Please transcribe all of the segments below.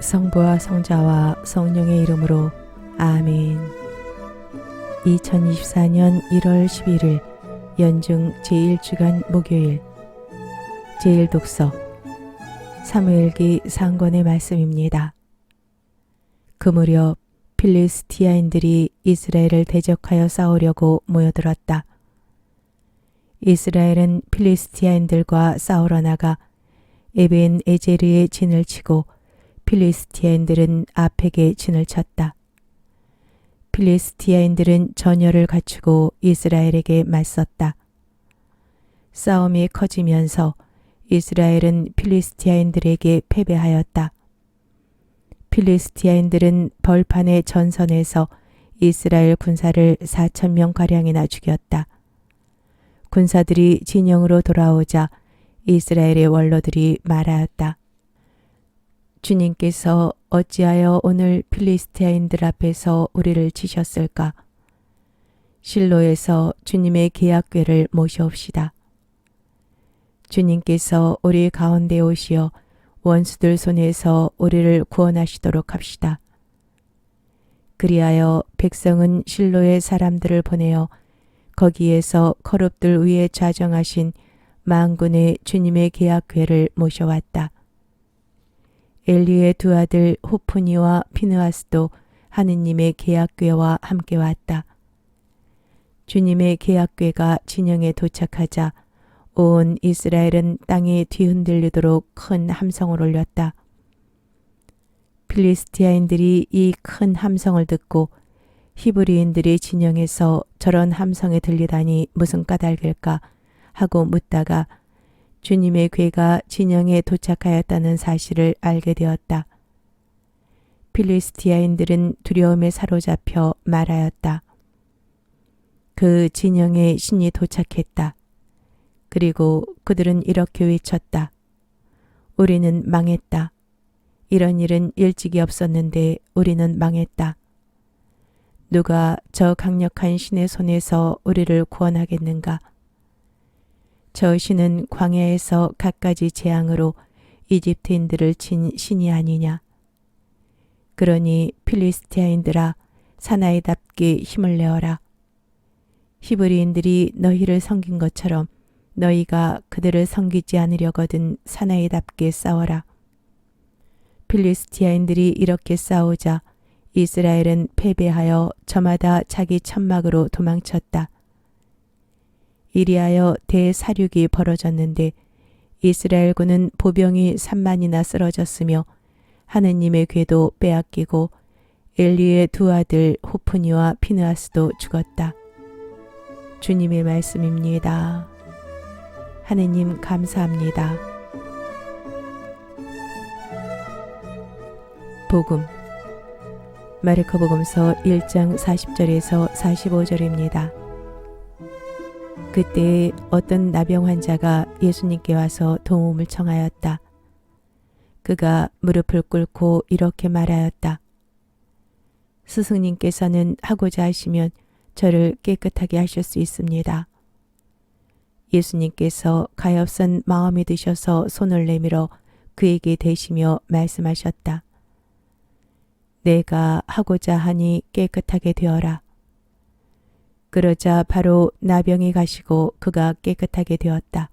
성부와 성자와 성령의 이름으로 아멘. 2024년 1월 11일 연중 제1주간 목요일 제1독서 사무엘기 상권의 말씀입니다. 그 무렵 필리스티아인들이 이스라엘을 대적하여 싸우려고 모여들었다. 이스라엘은 필리스티아인들과 싸우러 나가 에벤 에제르의 진을 치고 필리스티아인들은 아펙의 진을 쳤다. 필리스티아인들은 전열을 갖추고 이스라엘에게 맞섰다. 싸움이 커지면서 이스라엘은 필리스티아인들에게 패배하였다. 필리스티아인들은 벌판의 전선에서 이스라엘 군사를 4천 명 가량이나 죽였다. 군사들이 진영으로 돌아오자 이스라엘의 원로들이 말하였다. 주님께서 어찌하여 오늘 필리스티아인들 앞에서 우리를 치셨을까? 실로에서 주님의 계약궤를 모시옵시다. 주님께서 우리 가운데 오시어 원수들 손에서 우리를 구원하시도록 합시다. 그리하여 백성은 실로의 사람들을 보내어 거기에서 거룹들 위에 좌정하신 만군의 주님의 계약궤를 모셔왔다. 엘리의 두 아들 호프니와 피느하스도 하느님의 계약궤와 함께 왔다. 주님의 계약궤가 진영에 도착하자 온 이스라엘은 땅에 뒤흔들리도록 큰 함성을 올렸다. 필리스티아인들이 이 큰 함성을 듣고 히브리인들이 진영에서 저런 함성에 들리다니 무슨 까닭일까 하고 묻다가 주님의 괴가 진영에 도착하였다는 사실을 알게 되었다. 필리스티아인들은 두려움에 사로잡혀 말하였다. 그 진영에 신이 도착했다. 그리고 그들은 이렇게 외쳤다. 우리는 망했다. 이런 일은 일찍이 없었는데 우리는 망했다. 누가 저 강력한 신의 손에서 우리를 구원하겠는가? 저 신은 광야에서 갖가지 재앙으로 이집트인들을 친 신이 아니냐. 그러니 필리스티아인들아 사나이답게 힘을 내어라. 히브리인들이 너희를 섬긴 것처럼 너희가 그들을 섬기지 않으려거든 사나이답게 싸워라. 필리스티아인들이 이렇게 싸우자 이스라엘은 패배하여 저마다 자기 천막으로 도망쳤다. 이리하여 대사륙이 벌어졌는데 이스라엘군은 보병이 3만이나 쓰러졌으며 하느님의 궤도 빼앗기고 엘리의 두 아들 호프니와 피느하스도 죽었다. 주님의 말씀입니다. 하느님 감사합니다. 복음 마르코 복음서 1장 40절에서 45절입니다. 그때 어떤 나병 환자가 예수님께 와서 도움을 청하였다. 그가 무릎을 꿇고 이렇게 말하였다. 스승님께서는 하고자 하시면 저를 깨끗하게 하실 수 있습니다. 예수님께서 가엾은 마음이 드셔서 손을 내밀어 그에게 대시며 말씀하셨다. 내가 하고자 하니 깨끗하게 되어라. 그러자 바로 나병이 가시고 그가 깨끗하게 되었다.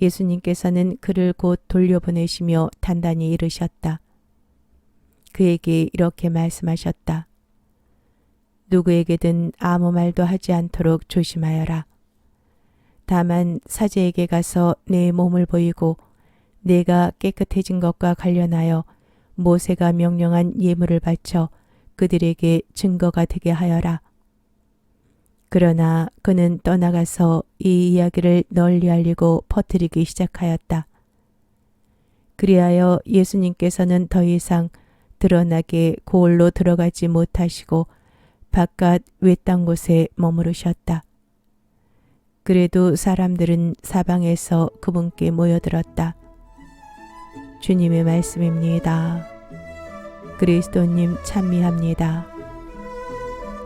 예수님께서는 그를 곧 돌려보내시며 단단히 이르셨다. 그에게 이렇게 말씀하셨다. 누구에게든 아무 말도 하지 않도록 조심하여라. 다만 사제에게 가서 내 몸을 보이고 내가 깨끗해진 것과 관련하여 모세가 명령한 예물을 바쳐 그들에게 증거가 되게 하여라. 그러나 그는 떠나가서 이 이야기를 널리 알리고 퍼뜨리기 시작하였다. 그리하여 예수님께서는 더 이상 드러나게 고을로 들어가지 못하시고 바깥 외딴 곳에 머무르셨다. 그래도 사람들은 사방에서 그분께 모여들었다. 주님의 말씀입니다. 그리스도님 찬미합니다.